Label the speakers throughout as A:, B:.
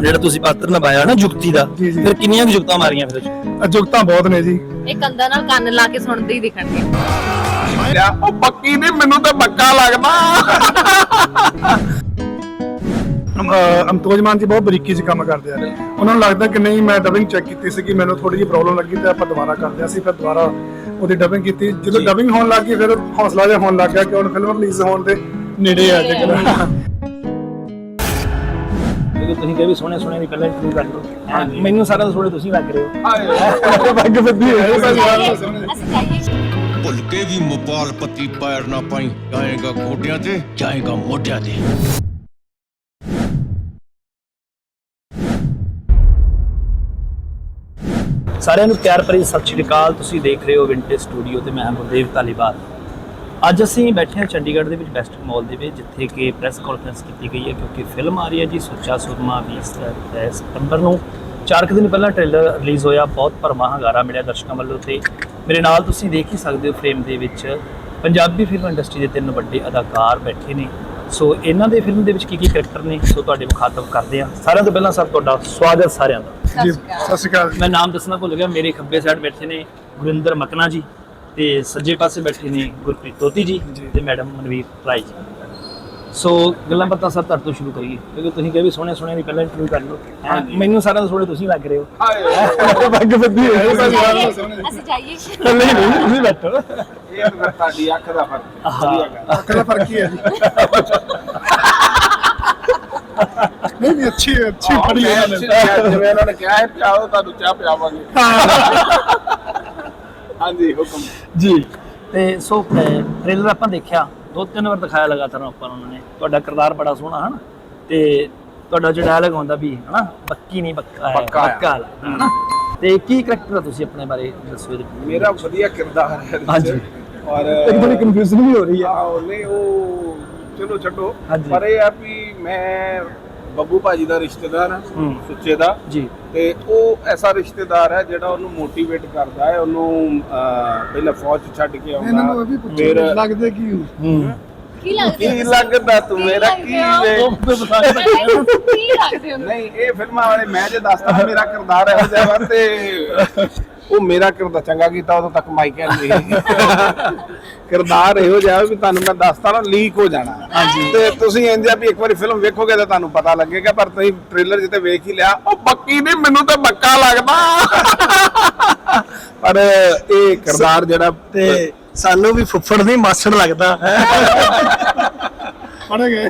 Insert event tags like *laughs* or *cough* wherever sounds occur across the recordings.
A: ਜਿਹੜਾ ਤੁਸੀਂ ਪਾਤਰ ਨਿਭਾਇਆ ਨਾ ਜੁਗਤੀ ਦਾ
B: ਜੀ, ਜੀ।
A: ਫਿਰ ਕਿੰਨੀਆਂ ਕੁ ਜੁਗਤਾਂ ਮਾਰੀਆਂ ਫਿਰ ਉਹ 'ਚ?
B: ਅਜੁਗਤਾਂ ਬਹੁਤ ਨੇ ਜੀ।
C: ਇਹ ਕੰਧਾਂ ਨਾਲ ਕੰਨ ਲਾ ਕੇ ਸੁਣਦੇ ਹੀ ਦਿਖਣਗੇ
D: ਉਹ ਬੱਕੀ ਨਹੀਂ ਮੈਨੂੰ ਤਾਂ ਬੱਕਾ ਲੱਗਦਾ।
B: ਅਮ- ਅਮਤੋਜ ਮਾਨ ਜੀ ਬਹੁਤ ਬਰੀਕੀ 'ਚ ਕੰਮ ਕਰਦੇ ਆ ਉਹਨਾਂ ਨੂੰ ਲੱਗਦਾ ਕਿ ਨਹੀਂ ਮੈਂ ਡਬਿੰਗ ਚੈੱਕ ਕੀਤੀ ਸੀ ਕਿ ਮੈਨੂੰ ਥੋੜੀ ਜਿਹੀ ਪ੍ਰੋਬਲਮ ਲੱਗੀ ਤੇ ਆਪਾਂ ਦੁਬਾਰਾ ਕਰਦੇ ਹਾਂ ਅਸੀਂ ਫਿਰ ਦੁਬਾਰਾ ਉਹਦੀ ਡਬਿੰਗ ਕੀਤੀ। ਜਦੋਂ ਡਬਿੰਗ ਹੋਣ ਲੱਗੀ ਫਿਰ ਹੌਸਲਾ ਜਿਹਾ ਹੋਣ ਲੱਗ ਗਿਆ ਕਿ ਹੁਣ ਫਿਲਮ ਰਿਲੀਜ਼ ਹੋਣ ਦੇ ਨੇੜੇ ਆ ਜੇਕਰ
A: ਕਿਉਂਕਿ ਤੁਸੀਂ ਕਹੇ ਵੀ ਸੋਹਣੇ ਸੋਹਣੇ ਦੀ ਪਹਿਲਾਂ ਇੰਟਰਵਿਊ ਕਰ ਲਓ। ਮੈਨੂੰ ਸਾਰਾ ਸੋਹਣੇ ਤੁਸੀਂ ਲੱਗ ਰਹੇ ਹੋ।
B: ਬੱਗ ਬੱਦੀ ਹੈ
C: ਅਸੀਂ ਚਾਹੀਏ
E: ਭੁੱਲ ਕੇ ਵੀ ਮੋਬਾਲ ਪੱਤੀ ਪੈਰ ਨਾ ਪਾਈ ਜਾਏਗਾ ਗੋਡਿਆਂ ਤੇ ਜਾਏਗਾ ਮੋਢਿਆਂ ਤੇ।
A: ਸਾਰਿਆਂ ਨੂੰ ਪਿਆਰ ਭਰੀ ਸਤਿ ਸ਼੍ਰੀ ਅਕਾਲ। ਤੁਸੀਂ ਦੇਖ ਰਹੇ ਹੋ ਵਿੰਟੇਜ ਸਟੂਡੀਓ ਤੇ ਮੈਂ ਹਾਂ ਗੁਰਦੇਵ ਧਾਲੀਵਾਲ। ਅੱਜ ਅਸੀਂ ਬੈਠੇ ਹਾਂ ਚੰਡੀਗੜ੍ਹ ਦੇ ਵਿੱਚ ਵੈਸਟ ਮਾਲ ਦੇ ਵਿੱਚ ਜਿੱਥੇ ਕਿ ਪ੍ਰੈਸ ਕਾਨਫਰੰਸ ਕੀਤੀ ਗਈ ਹੈ ਕਿਉਂਕਿ ਫਿਲਮ ਆ ਰਹੀ ਹੈ ਜੀ ਸੁੱਚਾ ਸੁਰਮਾ 20 ਸ- ਸਤੰਬਰ ਨੂੰ। ਚਾਰ ਕੁ ਦਿਨ ਪਹਿਲਾਂ ਟ੍ਰੇਲਰ ਰਿਲੀਜ਼ ਹੋਇਆ ਬਹੁਤ ਭਰਮਾ ਹੰਗਾਰਾ ਮਿਲਿਆ ਦਰਸ਼ਕਾਂ ਵੱਲੋਂ ਤੇ ਮੇਰੇ ਨਾਲ ਤੁਸੀਂ ਦੇਖ ਹੀ ਸਕਦੇ ਹੋ ਫਰੇਮ ਦੇ ਵਿੱਚ ਪੰਜਾਬੀ ਫਿਲਮ ਇੰਡਸਟਰੀ ਦੇ ਤਿੰਨ ਵੱਡੇ ਅਦਾਕਾਰ ਬੈਠੇ ਨੇ। ਸੋ ਇਹਨਾਂ ਦੇ ਫਿਲਮ ਦੇ ਵਿੱਚ ਕੀ ਕੀ ਕਰੈਕਟਰ ਨੇ ਸੋ ਤੁਹਾਡੇ ਮੁਖਾਤਬ ਕਰਦੇ ਹਾਂ। ਸਾਰਿਆਂ ਤੋਂ ਪਹਿਲਾਂ ਸਰ ਤੁਹਾਡਾ ਸਵਾਗਤ ਸਾਰਿਆਂ ਦਾ।
B: ਜੀ ਸਤਿ ਸ਼੍ਰੀ ਅਕਾਲ
A: ਮੈਂ ਨਾਮ ਦੱਸਣਾ ਭੁੱਲ ਗਿਆ ਮੇਰੇ ਖੱਬੇ ਸਾਈਡ ਬੈਠੇ ਨੇ ਗੁਰਿੰਦਰ ਮਕਨਾ ਜੀ। ਤੇ ਸੱਜੇ ਪਾਸੇ ਬੈਠੇ ਨੇ ਗੁਰਪ੍ਰੀਤ ਤੋਤੀ ਜੀ ਤੇ ਮੈਡਮ ਮਨਵੀਰ ਰਾਏ ਜੀ। ਸੋ ਗੱਲਾਂ ਬਾਤਾਂ ਸਭ ਤੁਹਾਡੇ ਤੋਂ ਸ਼ੁਰੂ ਕਰੀਏ ਕਿਉਂਕਿ ਤੁਸੀਂ ਕਹੇ ਵੀ ਸੋਹਣੇ ਸੋਹਣੇ ਦੀ ਪਹਿਲਾਂ ਇੰਟਰਵਿਊ ਕਰ ਲਓ। ਮੈਨੂੰ ਸਾਰਿਆਂ ਤੋਂ ਸੋਹਣੇ ਤੁਸੀਂ ਲੱਗ ਰਹੇ ਹੋ।
B: ਬੱਗ ਬੱਦੀ ਹੈ
C: ਅਸੀਂ ਚਾਹੀਏ
A: ਨਹੀਂ ਨਹੀਂ ਤੁਸੀਂ ਬੈਠੋ।
D: ਇਹ ਤਾਂ ਤੁਹਾਡੀ ਅੱਖ ਦਾ ਫ਼ਰਕ।
A: ਹਾਂ।
B: ਅਕਲ ਫ਼ਰਕ ਹੀ ਹੈ ਜੀ। ਨਹੀਂ ਨਹੀਂ ਅੱਛੀ ਅੱਛੀ ਨੇ
D: ਅੱਛੀ- ਜਿਵੇਂ ਉਹਨਾਂ ਨੇ ਕਿਹਾ ਹੈ ਪਿਆਓ ਤੁਹਾਨੂੰ ਚਾਹ ਪਿਆਵਾਂਗੇ। ਹਾਂਜੀ ਹੁਕਮ
A: ਜੀ ਤੇ ਸੋ ਟ੍ਰੇਲਰ ਆਪਾਂ ਦੇਖਿਆ ਦੋ ਤਿੰਨ ਵਾਰ ਦਿਖਾਇਆ ਲਗਾਤਾਰ ਆਪਾਂ ਉਹਨਾਂ ਨੇ ਤੁਹਾਡਾ ਕਿਰਦਾਰ ਬੜਾ ਸੋਹਣਾ ਹਨਾ ਤੇ ਤੁਹਾਡਾ ਜਿਹੜਾ ਡਾਇਲੌਗ ਹੁੰਦਾ ਵੀ ਹਨਾ ਬੱਕੀ ਨਹੀਂ ਹੈ
D: ਪੱਕਾ
A: ਵਾਲਾ, ਹਨਾ ਤੇ ਕੀ ਕਰੈਕਟਰ ਆ ਤੁਸੀਂ ਆਪਣੇ ਬਾਰੇ ਦੱਸੋ ਵਿੱਚ?
D: ਮੇਰਾ ਵਧੀਆ ਕਿਰਦਾਰ ਹੈ।
A: ਹਾਂਜੀ।
D: ਔਰ
A: ਇੱਕ ਬੜੀ ਕਨਫਿਊਜ਼ਨ ਵੀ ਹੋ ਰਹੀ ਹੈ
D: ਆਹ ਨਹੀਂ ਉਹ ਚਲੋ ਛੱਡੋ। ਪਰ ਇਹ ਆ ਵੀ ਮੈਂ ਬੱਬੂ ਭਾਜੀ ਦਾ ਰਿਸ਼ਤੇਦਾਰ ਹਾਂ
A: ਹੂੰ।
D: ਸੁੱਚੇ ਦਾ।
A: ਜੀ।
D: ਤੇ ਉਹ ਐਸਾ ਰਿਸ਼ਤੇਦਾਰ ਹੈ ਜਿਹੜਾ ਉਹਨੂੰ ਮੋਟੀਵੇਟ ਕਰਦਾ ਹੈ ਉਹਨੂੰ ਅਹ, ਪਹਿਲਾਂ ਫੌਜ 'ਚ ਛੱਡ ਕੇ
B: ਇਹਨਾਂ ਨੂੰ ਇਹ
D: ਆਉਂਦਾ ਫਿਰ
B: ਪੁੱਛੋ ਲੱਗਦੇ ਕੀ ਹੋ?
A: ਹੂੰ।
C: ਕੀ ਲੱਗਦੇ?
D: ਕੀ ਲੱਗਦਾ ਤੂੰ ਮੇਰਾ ਕੀ ਵੇ?
C: ਕੀ ਲੱਗਦੇ ਹੋ
D: ਨਹੀਂ ਇਹ ਫਿਲਮਾਂ ਵਾਲੇ ਮੈਂ ਜੇ ਦੱਸਦਾ ਮੇਰਾ ਕਿਰਦਾਰ ਇਹੋ ਜਿਹਾ ਵਾ ਤੇ ਉਹ ਮੇਰਾ ਕਿਰਦਾਰ ਚੰਗਾ ਕੀਤਾ ਉਦੋਂ ਤੱਕ ਮਾਈਕ ਨਹੀਂ ਕਿਰਦਾਰ ਇਹੋ ਜਿਹਾ ਵੀ ਤੁਹਾਨੂੰ ਮੈਂ ਦੱਸਦਾ ਨਾ ਲੀਕ ਹੋ ਜਾਣਾ। ਹਾਂਜੀ। ਤੇ ਤੁਸੀਂ ਇੰਜ ਆ ਵੀ ਇੱਕ ਵਾਰੀ ਫਿਲਮ ਵੇਖੋਗੇ ਤਾਂ ਤੁਹਾਨੂੰ ਪਤਾ ਲੱਗੇਗਾ ਪਰ ਤੁਸੀਂ ਟ੍ਰੇਲਰ ਜਿੱਤੇ ਵੇਖ ਹੀ ਲਿਆ ਉਹ ਬੱਕੀ ਨਹੀਂ ਮੈਨੂੰ ਤਾਂ ਬੱਕਾ ਲੱਗਦਾ। ਪਰ ਇਹ ਕਿਰਦਾਰ ਜਿਹੜਾ
A: ਤੇ ਸਾਨੂੰ ਵੀ ਫੁੱਫੜ ਨਹੀਂ ਮਾਸੜ ਲੱਗਦਾ।
B: ਪੜੇ ਗਏ।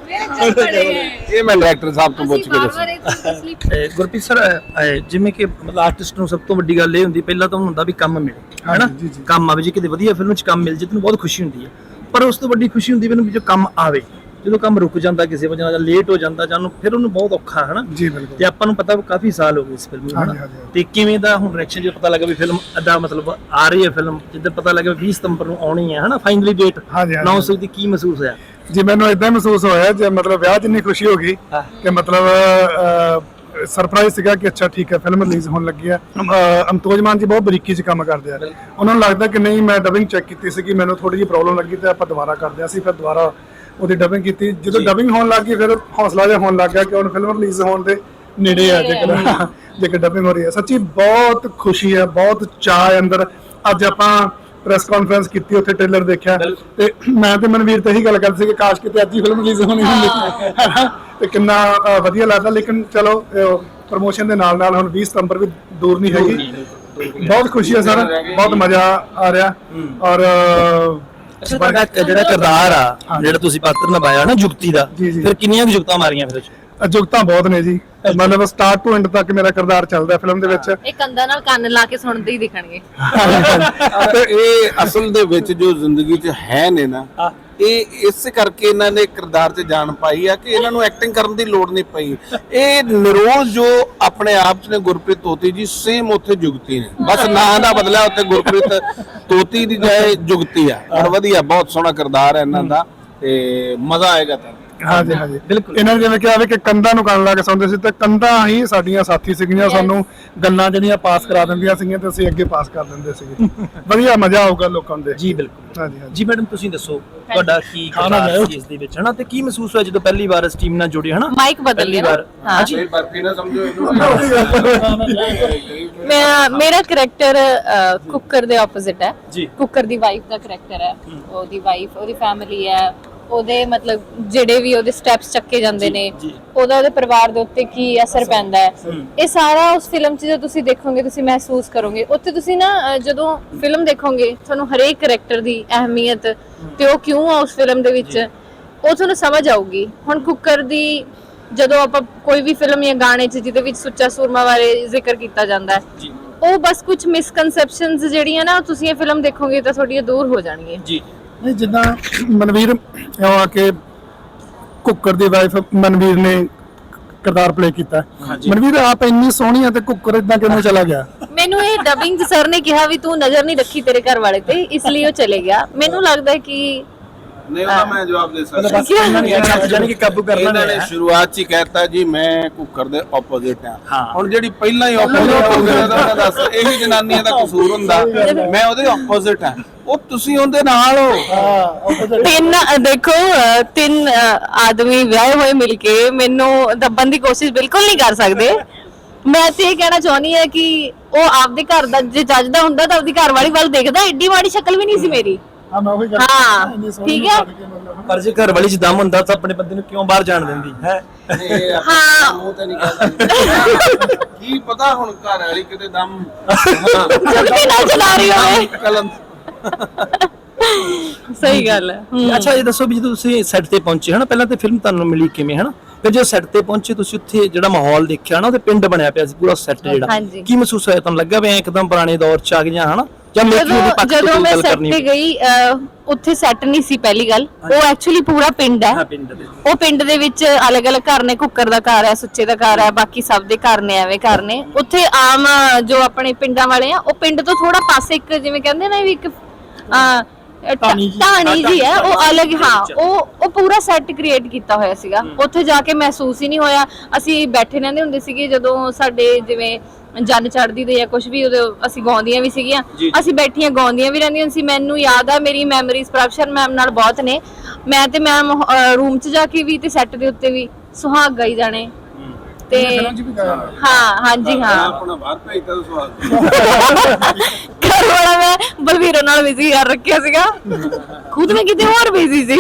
D: ਇਹ ਮੈਂ ਡਾਇਰੈਕਟਰ ਸਾਹਿਬ ਤੋਂ ਪੁੱਛ
C: ਅਸੀਂ
D: ਕੇ
C: ਬਾਰ
D: ਦੱਸਾਂ।
C: ਬਾਰ ਇਹ ਚੀਜ਼ ਲਈ
A: ਅਹ ਗੁਰਪ੍ਰੀਤ ਸਰ ਅਹ ਜਿਵੇਂ ਕਿ ਮਤਲਬ ਆਰਟਿਸਟ ਨੂੰ ਸਭ ਤੋਂ ਵੱਡੀ ਗੱਲ ਇਹ ਹੁੰਦੀ ਪਹਿਲਾਂ ਤਾਂ ਉਹਨੂੰ ਹੁੰਦਾ ਵੀ ਕੰਮ ਮਿਲੇ ਹੈਨਾ?
B: ਜੀ, ਜੀ।
A: ਕੰਮ ਆਵੇ ਜੇ ਕਿਤੇ ਵਧੀਆ ਫਿਲਮ 'ਚ ਕੰਮ ਮਿਲ ਜੇ ਤੈਨੂੰ ਬਹੁਤ ਖੁਸ਼ੀ ਹੁੰਦੀ ਹੈ। ਪਰ ਉਸ ਤੋਂ ਵੱਡੀ ਖੁਸ਼ੀ ਹੁੰਦੀ ਮੈਨੂੰ ਵੀ ਜੋ ਕੰਮ ਆਵੇ। ਜਦੋਂ ਕੰਮ ਰੁਕ ਜਾਂਦਾ ਕਿਸੇ ਵਜ੍ਹਾ ਨਾਲ ਲੇਟ ਹੋ ਜਾਂਦਾ ਜਾਂ ਉਹਨੂੰ ਫਿਰ ਉਹਨੂੰ ਬਹੁਤ ਔਖਾ ਹੈ ਨਾ
B: ਜੀ ਬਿਲਕੁਲ।
A: ਤੇ ਆਪਾਂ ਨੂੰ ਪਤਾ ਵੀ ਕਾਫੀ ਸਾਲ ਹੋ ਗਏ ਇਸ ਫਿਲਮ ਨੂੰ
B: ਹਾਂਜੀ,
A: ਹਨਾ?
B: ਹਾਂਜੀ, ਹਾਂਜੀ।
A: ਤੇ ਕਿਵੇਂ ਦਾ ਹੁਣ ਰਿਐਕਸ਼ਨ ਜੇ ਪਤਾ ਲੱਗਾ ਵੀ ਫਿਲਮ ਅਦਾ ਮਤਲਬ ਆ ਰਹੀ ਹੈ ਫਿਲਮ ਜਿੱਦਾਂ ਪਤਾ ਲੱਗਾ ਵੀ 20 ਸਤੰਬਰ ਨੂੰ ਆਉਣੀ ਹੈ ਹਨਾ? ਫਾਈਨਲੀ ਡੇਟ
B: ਹਾਂਜੀ, ਹਾਂਜੀ।
A: ਅਨਾਉਂਸ ਹੋਈ ਤੇ ਕੀ ਮਹਿਸੂਸ ਹੋਇਆ?
B: ਜੀ ਮੈਨੂੰ ਇਦਾਂ ਮਹਿਸੂਸ ਹੋਇਆ ਜੇ ਮਤਲਬ ਵਿਆਹ ਜਿੰਨੀ ਖੁਸ਼ੀ ਹੋ ਗਈ
A: ਹਾਂ।
B: ਕਿ ਮਤਲਬ ਸਰਪ੍ਰਾਈਜ਼ ਸੀਗਾ ਕਿ ਅੱਛਾ ਠੀਕ ਹੈ ਫਿਲਮ ਰਿਲੀਜ਼ ਹੋਣ ਲੱਗੀ ਹੈ। ਅਮ, ਅ, ਅਮਤੋਜ ਮਾਨ ਜੀ ਬਹੁਤ ਬਰੀਕੀ 'ਚ ਕੰਮ ਕਰਦੇ ਆ। ਉਹਨਾਂ ਨੂੰ ਲੱਗਦਾ ਕਿ ਨਹੀਂ ਮੈਂ ਡਬਿੰਗ ਚੈੱਕ ਕੀਤੀ ਸੀ ਕਿ ਮੈਨੂੰ ਥੋੜੀ ਜਿਹੀ ਪ੍ਰੋਬਲਮ ਲੱਗੀ ਤੇ ਆਪਾਂ ਦੁਬਾਰਾ ਕਰਦੇ ਹਾਂ। ਅਸੀਂ ਫਿਰ ਦੁਬਾਰਾ ਉਹਦੀ ਡਬਿੰਗ ਕੀਤੀ। ਜਦੋਂ ਡਬਿੰਗ ਹੋਣ ਲੱਗੀ ਫਿਰ ਹੌਸਲਾ ਜਿਹਾ ਹੋਣ ਲੱਗ ਗਿਆ ਕਿ ਹੁਣ ਫਿਲਮ ਰਿਲੀਜ਼ ਹੋਣ ਦੇ ਨੇੜੇ ਆ ਜੇਕਰ ਜੇਕਰ ਡਬਿੰਗ ਹੋ ਰਹੀ ਹੈ। ਸੱਚੀ ਬਹੁਤ ਖੁਸ਼ੀ ਹੈ ਬਹੁਤ ਚਾਹ ਹੈ ਅੰਦਰ। ਅੱਜ ਆਪਾਂ ਪ੍ਰੈਸ ਕਾਨਫਰੰਸ ਕੀਤੀ ਉੱਥੇ ਟ੍ਰੇਲਰ ਦੇਖਿਆ। ਤੇ ਮੈਂ ਤੇ ਮਨਵੀਰ ਤੇ ਇਹੀ ਗੱਲ ਕਰਦੇ ਸੀ ਕਿ ਕਾਸ਼ ਕਿਤੇ ਅੱਜ ਹੀ ਫਿਲਮ ਰਿਲੀਜ਼ ਹੋਣੀ ਹੁੰਦੀ? ਤੇ ਕਿੰਨਾ ਵਧੀਆ ਲੱਗਦਾ ਲੇਕਿਨ ਚਲੋ ਪ੍ਰੋਮੋਸ਼ਨ ਦੇ ਨਾਲ ਨਾਲ ਹੁਣ 20 ਸਤੰਬਰ ਵੀ ਦੂਰ ਨਹੀਂ ਹੈਗੀ। ਬਹੁਤ ਖੁਸ਼ੀ ਹੈ ਸਰ ਬਹੁਤ ਮਜ਼ਾ ਆ ਰਿਹਾ। ਔਰ
A: ਤੁਹਾਡਾ ਜਿਹੜਾ ਕਿਰਦਾਰ ਆ ਜਿਹੜਾ ਤੁਸੀਂ ਪਾਤਰ ਨਿਭਾਇਆ ਨਾ ਜੁਗਤੀ ਦਾ
B: ਜੀ, ਜੀ।
A: ਫਿਰ ਕਿੰਨੀਆਂ ਕੁ ਜੁਗਤਾਂ ਮਾਰੀਆਂ ਫਿਰ ਉਹ 'ਚ?
B: ਅਜੁਗਤਾਂ ਬਹੁਤ ਨੇ ਜੀ। ਮਤਲਬ ਸਟਾਰਟ ਟੂ ਐਂਡ ਤੱਕ ਮੇਰਾ ਕਿਰਦਾਰ ਚੱਲਦਾ ਫਿਲਮ ਦੇ ਵਿੱਚ।
C: ਇਹ ਕੰਧਾਂ ਨਾਲ ਕੰਨ ਲਾ ਕੇ ਸੁਣਦੇ ਹੀ ਦਿਖਣਗੇ।
D: ਤੇ ਇਹ ਅਸਲ ਦੇ ਵਿੱਚ ਜੋ ਜ਼ਿੰਦਗੀ 'ਚ ਹੈ ਨੇ ਨਾ ਇਹ ਇਸ ਕਰਕੇ ਇਹਨਾਂ ਨੇ ਕਿਰਦਾਰ 'ਚ ਜਾਣ ਪਾਈ ਆ ਕਿ ਇਹਨਾਂ ਨੂੰ ਐਕਟਿੰਗ ਕਰਨ ਦੀ ਲੋੜ ਨਹੀਂ ਪਈ। ਇਹ ਨਿਰੋਜ਼ ਜੋ ਆਪਣੇ ਆਪ 'ਚ ਨੇ ਗੁਰਪ੍ਰੀਤ ਤੋਤੀ ਜੀ ਸੇਮ ਉੱਥੇ ਜੁਗਤੀ ਨੇ। ਬਸ ਨਾਂ ਦਾ ਬਦਲਾ ਉੱਥੇ ਗੁਰਪ੍ਰੀਤ ਤੋਤੀ ਦੀ ਜਾਏ ਜੁਗਤੀ ਆ। ਔਰ ਵਧੀਆ, ਬਹੁਤ ਸੋਹਣਾ ਕਿਰਦਾਰ ਹੈ ਇਹਨਾਂ ਦਾ ਤੇ ਮਜ਼ਾ ਆਏਗਾ ਤੁਹਾਨੂੰ।
B: ਹਾਂਜੀ ਹਾਂਜੀ
A: ਬਿਲਕੁਲ।
B: ਇਹਨਾਂ ਨੇ ਜਿਵੇਂ ਕਿਹਾ ਵੀ ਕਿ ਕੰਧਾਂ ਨੂੰ ਕੰਨ ਲਾ ਕੇ ਸੌਂਦੇ ਸੀ ਤੇ ਕੰਧਾਂ ਹੀ ਸਾਡੀਆਂ ਸਾਥੀ ਸੀਗੀਆਂ ਸਾਨੂੰ ਗੱਲਾਂ ਜਿਹੜੀਆਂ ਪਾਸ ਕਰਾ ਦਿੰਦੀਆਂ ਸੀਗੀਆਂ ਤੇ ਅਸੀਂ ਅੱਗੇ ਪਾਸ ਕਰ ਦਿੰਦੇ ਸੀਗੇ। ਵਧੀਆ ਮਜ਼ਾ ਆਊਗਾ ਲੋਕਾਂ ਨੂੰ ਦੇਖ।
A: ਜੀ ਬਿਲਕੁਲ।
B: ਹਾਂਜੀ ਹਾਂਜੀ।
A: ਜੀ ਮੈਡਮ ਤੁਸੀਂ ਦੱਸੋ ਤੁਹਾਡਾ ਕੀ
B: ਖਾਣਾ।
A: ਸੀ ਇਸ ਦੇ ਵਿੱਚ ਹਨਾ? ਤੇ ਕੀ ਮਹਿਸੂਸ ਹੋਇਆ ਜਦੋਂ ਪਹਿਲੀ ਵਾਰ ਇਸ ਟੀਮ ਨਾਲ ਜੁੜੇ ਹਨਾ?
C: ਮਾਈਕ ਬਦਲ ਲਿਆ ਹਾਂ।
A: ਹਾਂਜੀ।
D: ਇਹ ਬਰਫੀ ਨਾ ਸਮਝੋ ਇਹਨੂੰ। *laughs*
C: ਮੈਂ ਮੇਰਾ ਕਰੈਕਟਰ ਕੁੱਕਰ ਦੇ ਆਪੋਜ਼ਿਟ ਹੈ।
A: ਜੀ।
C: ਕੁੱਕਰ ਦੀ ਵਾਈਫ ਦਾ ਕਰੈਕਟਰ ਹੈ। ਉਹਦੀ ਵਾਈਫ ਉਹਦੀ ਫੈਮਿਲੀ ਹੈ। ਉਹਦੇ ਮਤਲਬ ਜਿਹੜੇ ਵੀ ਉਹਦੇ ਸਟੈਪਸ ਚੱਕੇ ਜਾਂਦੇ ਨੇ। ਉਹਦਾ ਉਹਦੇ ਪਰਿਵਾਰ ਦੇ ਉੱਤੇ ਕੀ ਅਸਰ ਪੈਂਦਾ ਹੈ। ਇਹ ਸਾਰਾ ਉਸ ਫਿਲਮ 'ਚ ਜਦੋਂ ਤੁਸੀਂ ਦੇਖੋਗੇ ਤੁਸੀਂ ਮਹਿਸੂਸ ਕਰੋਗੇ। ਉੱਥੇ ਤੁਸੀਂ ਨਾ ਜਦੋਂ ਫਿਲਮ ਦੇਖੋਗੇ ਤੁਹਾਨੂੰ ਹਰੇਕ ਕਰੈਕਟਰ ਦੀ ਅਹਿਮੀਅਤ ਤੇ ਉਹ ਕਿਉਂ ਆ ਉਸ ਫਿਲਮ ਦੇ ਵਿੱਚ ਉਹ ਤੁਹਾਨੂੰ ਸਮਝ ਆਊਗੀ। ਹੁਣ ਕੁੱਕਰ ਦੀ ਜਦੋਂ ਆਪਾਂ ਕੋਈ ਵੀ ਫਿਲਮ ਜਾਂ ਗਾਣੇ 'ਚ ਜਿਹਦੇ ਵਿੱਚ ਸੁੱਚਾ ਸੂਰਮਾ ਬਾਰੇ ਜ਼ਿਕਰ ਕੀਤਾ ਜਾਂਦਾ ਹੈ
A: ਜੀ।
C: ਉਹ ਬਸ ਕੁਝ ਮਿਸਕਨਸੈਪਸ਼ਨਸ ਜਿਹੜੀਆਂ ਨਾ ਤੁਸੀਂ ਇਹ ਫਿਲਮ ਦੇਖੋਗੇ ਤਾਂ ਤੁਹਾਡੀਆਂ ਦੂਰ ਹੋ ਜਾਣਗੀਆਂ।
A: ਜੀ।
B: ਨਹੀਂ ਜਿੱਦਾਂ ਮਨਵੀਰ ਉਹ ਆ ਕੇ ਕੁੱਕਰ ਦੀ ਵਾਈਫ ਮਨਵੀਰ ਨੇ ਕਿਰਦਾਰ ਪਲੇ ਕੀਤਾ। ਮਨਵੀਰ ਆਪ ਇੰਨੀ ਸੋਹਣੀ ਆ ਤੇ ਕੁੱਕਰ ਇਦਾਂ ਕਿਵੇਂ ਚਲਾ ਗਿਆ?
C: ਮੈਨੂੰ ਇਹ ਡਬਿੰਗ ਸਰ ਨੇ ਕਿਹਾ ਵੀ ਤੂੰ ਨਜ਼ਰ ਨਹੀਂ ਰੱਖੀ ਤੇਰੇ ਘਰ ਵਾਲੇ ਤੇ ਇਸ ਲਈ ਉਹ ਚਲੇ ਗਿਆ। ਮੈਨੂੰ ਲੱਗਦਾ ਕਿ
D: ਨਹੀਂ ਉਹਦਾ ਮੈਂ ਜਵਾਬ ਦੇ ਸਕਦਾ।
A: ਬਸ ਇਹਨਾਂ ਨੇ ਕਿਹਾ ਜਾਨੀ ਕਿ ਕਾਬੂ ਕਰਨਾ
D: ਇਹਨਾਂ ਨੇ
A: ਨਹੀਂ ਹੈ।
D: ਸ਼ੁਰੂਆਤ 'ਚ ਹੀ ਕਹਿਤਾ ਜੀ ਮੈਂ ਕੁੱਕਰ ਦੇ ਆਪੋਜ਼ਿਟ ਆ।
A: ਹਾਂ।
D: ਹੁਣ ਜਿਹੜੀ ਪਹਿਲਾਂ ਹੀ ਆਪੋਜ਼ਿਟ ਹੋ ਗਿਆ ਤਾਂ ਉਹਦਾ ਦੱਸ ਇਹੀ ਜਨਾਨੀਆਂ ਦਾ ਕਸੂਰ ਹੁੰਦਾ। ਮੈਂ ਉਹਦੇ ਆਪੋਜ਼ਿਟ ਆ। ਉਹ ਤੁਸੀਂ ਉਹਦੇ ਨਾਲ ਹੋ।
C: ਤਿੰਨ ਅ, ਦੇਖੋ ਅ, ਤਿੰਨ ਅ, ਆਦਮੀ ਵਿਆਹੇ ਹੋਏ ਮਿਲ ਕੇ ਮੈਨੂੰ ਦੱਬਣ ਦੀ ਕੋਸ਼ਿਸ਼ ਬਿਲਕੁਲ ਨਹੀਂ ਕਰ ਸਕਦੇ। ਮੈਂ ਤੇ ਇਹ ਕਹਿਣਾ ਚਾਹੁੰਦੀ ਹਾਂ ਕਿ ਉਹ ਆਪਦੇ ਘਰ ਦਾ ਜੇ ਜੱਜਦਾ ਹੁੰਦਾ ਤਾਂ ਆਪਦੀ ਘਰ ਵਾਲੀ ਵੱਲ ਦੇਖਦਾ ਏਡੀ ਮਾੜੀ ਸ਼ਕਲ ਵੀ ਨਹੀਂ ਸੀ ਮੇਰੀ।
B: ਹਾਂ ਮੈਂ ਉਹੀ
C: ਹਾਂ ਠੀਕ ਹੈ।
A: ਪਰ ਜੇ ਘਰ ਵਾਲੀ ਚ ਦਮ ਹੁੰਦਾ ਤਾਂ ਆਪਣੇ ਬੰਦੇ ਨੂੰ ਕਿਉਂ ਬਾਹਰ ਜਾਣ ਦਿੰਦੀ ਹੈ?
C: ਹਾਂ।
D: ਮੂੰਹ ਤੇ ਨਹੀਂ ਕਹਿੰਦਾ ਕੀ ਪਤਾ ਹੁਣ ਘਰ ਵਾਲੀ ਕਿਤੇ ਦਮ
C: ਜਲਦੀ ਨਾ ਚਲਾ ਰਹੀ ਹੋਵੇ।
D: ਕਲਮ *laughs*
C: ਸਹੀ ਗੱਲ ਹੈ। ਹਮ।
A: ਅੱਛਾ ਇਹ ਦੱਸੋ ਵੀ ਜਦੋਂ ਤੁਸੀਂ ਸੈੱਟ ਤੇ ਪਹੁੰਚੇ ਹਨਾ ਪਹਿਲਾਂ ਤੇ ਫਿਲਮ ਤੁਹਾਨੂੰ ਮਿਲੀ ਕਿਵੇਂ ਹਨਾ? ਫਿਰ ਜਦੋਂ ਸੈੱਟ ਤੇ ਪਹੁੰਚੇ ਤੁਸੀਂ ਉੱਥੇ ਜਿਹੜਾ ਮਾਹੌਲ ਦੇਖਿਆ ਨਾ ਉਹਦੇ ਪਿੰਡ ਬਣਿਆ ਪਿਆ ਸੀ ਪੂਰਾ ਸੈੱਟ ਜਿਹੜਾ।
C: ਹਾਂਜੀ।
A: ਕੀ ਮਹਿਸੂਸ ਹੋਇਆ? ਤੁਹਾਨੂੰ ਲੱਗਾ ਵੀ ਐਂ ਇੱਕਦਮ ਪੁਰਾਣੇ ਦੌਰ ਚ ਆ ਗਈਆਂ ਹਨਾ? ਜਾਂ ਮੇਕੀ
C: ਜਦੋਂ
A: ਦੇ ਪੱਖ ਤੋਂ
C: ਜਦੋਂ
A: ਕੋਈ
C: ਮੈਂ
A: ਗੱਲ
C: ਸੈੱਟ
A: ਕਰਨੀ
C: ਤੇ ਗਈ ਉੱਥੇ ਸੈੱਟ ਨਹੀਂ ਸੀ ਪਹਿਲੀ ਗੱਲ। ਉਹ ਐਕਚੁਅਲੀ ਪੂਰਾ ਪਿੰਡ ਹੈ।
A: ਹਾਂ ਪਿੰਡ ਦੇ
C: ਉਹ ਪਿੰਡ ਦੇ ਵਿੱਚ ਅਲੱਗ-ਅਲੱਗ ਘਰ ਨੇ ਕੁੱਕਰ ਦਾ ਘਰ ਹੈ ਸੁੱਚੇ ਦਾ ਘਰ ਹੈ ਬਾਕੀ ਸਭ ਦੇ ਘਰ ਨੇ ਐਵੇਂ ਘਰ ਨੇ। ਉੱਥੇ ਆਮ ਜੋ ਆਪਣੇ ਪਿੰਡਾਂ ਵਾਲੇ ਆ ਉਹ ਪਿੰਡ ਤੋਂ ਥੋੜਾ ਪਾਸੇ ਇੱਕ ਜਿਵੇਂ ਕਹਿੰਦੇ ਨਾ ਵੀ ਇੱਕ ਅਹ,
A: ਢਾਣੀ ਜੀ।
C: ਹੈ ਉਹ ਅਲੱਗ ਹਾਂ। ਉਹ ਉਹ ਪੂਰਾ ਸੈੱਟ ਕ੍ਰੀਏਟ ਕੀਤਾ ਹੋਇਆ ਸੀਗਾ। ਉੱਥੇ ਜਾ ਕੇ ਮਹਿਸੂਸ ਹੀ ਨਹੀਂ ਹੋਇਆ। ਅਸੀਂ ਬੈਠੇ ਰਹਿੰਦੇ ਹੁੰਦੇ ਸੀਗੇ ਜਦੋਂ ਸਾਡੇ ਜਿਵੇਂ ਜਨ ਚੜਦੀ ਦੇ ਜਾਂ ਕੁਝ ਵੀ ਉਦੋਂ ਅਸੀਂ ਗਾਉਂਦੀਆਂ ਵੀ ਸੀਗੀਆਂ।
A: ਜੀ।
C: ਅਸੀਂ ਬੈਠੀਆਂ ਗਾਉਂਦੀਆਂ ਵੀ ਰਹਿੰਦੀਆਂ ਸੀ। ਮੈਨੂੰ ਯਾਦ ਆ ਮੇਰੀ ਮੈਮਰੀਜ਼ ਪ੍ਰਭਸ਼ਰ ਮੈਮ ਨਾਲ ਬਹੁਤ ਨੇ। ਮੈਂ ਤੇ ਮੈਮ ਰੂਮ 'ਚ ਜਾ ਕੇ ਵੀ ਤੇ ਸੈੱਟ ਦੇ ਉੱਤੇ ਵੀ ਸੁਹਾਗ ਗਾਈ ਜਾਣੇ। ਤੇ ਹਾਂ ਹਾਂਜੀ ਹਾਂ।
D: ਆਪਣਾ ਬਾਹਰ ਭੇਜਦਾ ਸਵਾਲ *laughs*
C: ਵਾਲਾ ਮੈਂ ਬਲਵੀਰੋ ਨਾਲ ਬਿਜ਼ੀ ਕਰ ਰੱਖਿਆ ਸੀਗਾ। ਖੁਦ ਮੈਂ ਕਿਤੇ ਹੋਰ ਬਿਜ਼ੀ ਸੀ।